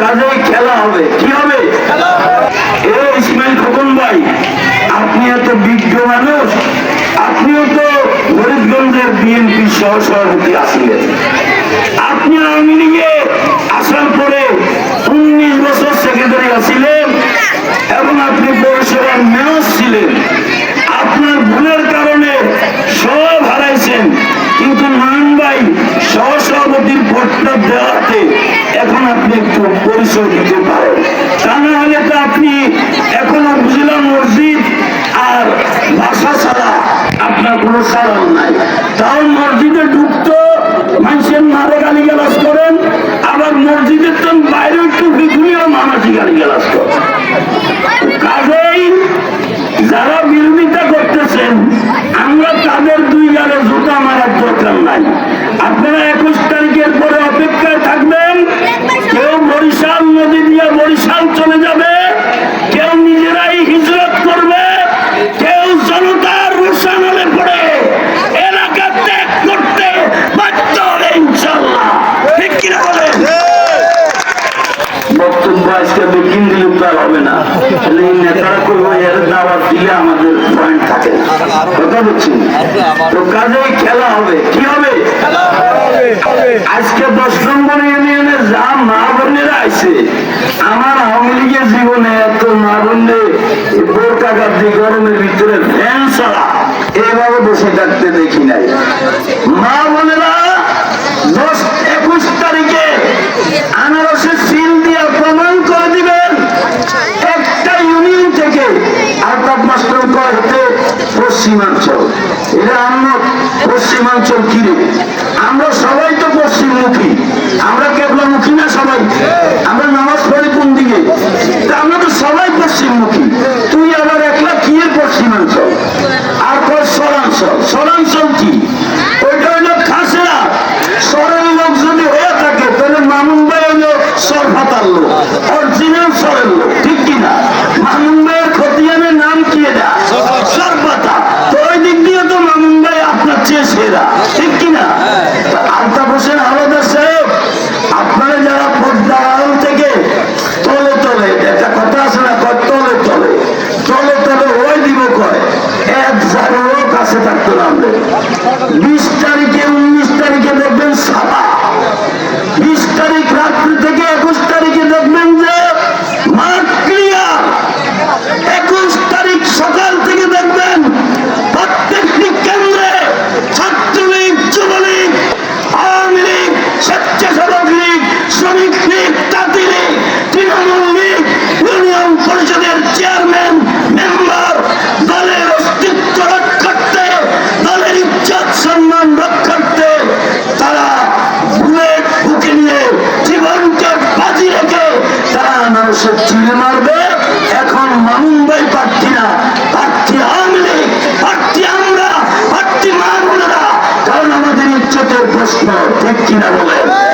কাজেই খেলা হবে। কি হবে? এ ইসমাইল খোকন ভাই আপনি এত বিজ্ঞ মানুষ আপনিও তো ফরিদগঞ্জের বিএনপি সহ সভাপতি আসিলেন। আপনি আওয়ামী লীগে একটু পরিচয় দিতে পারেন তা না হলে তো আপনি এখনও বুঝলাম মসজিদ আর ভাষা ছাড়া আপনার কোনো সারাল নাই। তাও মসজিদে ঢুকতো, মানুষের মারে গালি গালাজ করেন, আবার মসজিদের তো বাইরে একটু বিঘুরিও মামাজি গালি গালাজ করেন। কাজেই যারা বিরোধিতা করতেছেন, আমরা তাদের দুই গালে জুতা মারার দরকার নাই। আপনারা একুশ তারিখের বক্তব্য আজকে বিকিন দিলে তো আর হবে না। তাহলে এই নেতারা করব এর দাওয়াত দিলে আমাদের পয়েন্ট থাকে। না। কথা বলছি। তো কাজেই খেলা হবে। কি হবে? আজকে দশ নম্বর ইউনিয়নে যা মা বোনেরা আছে আমার আওয়ামী লীগের জীবনে এত মা বোরকা গরমের ভিতরে ফ্যান ছাড়া এইভাবে বসে থাকতে দেখি নাই। পশ্চিমাঞ্চল ফিরে আমরা সবাই তো পশ্চিমমুখী। আমরা কেবলামুখী না সবাই? আমরা নামাজ পড়ি কোন দিকে? আমরা তো সবাই পশ্চিমমুখী। তুই আবার একলা কি পশ্চিমাঞ্চল? আর Bu প্রশ্ন ঠিক কিনা বলেন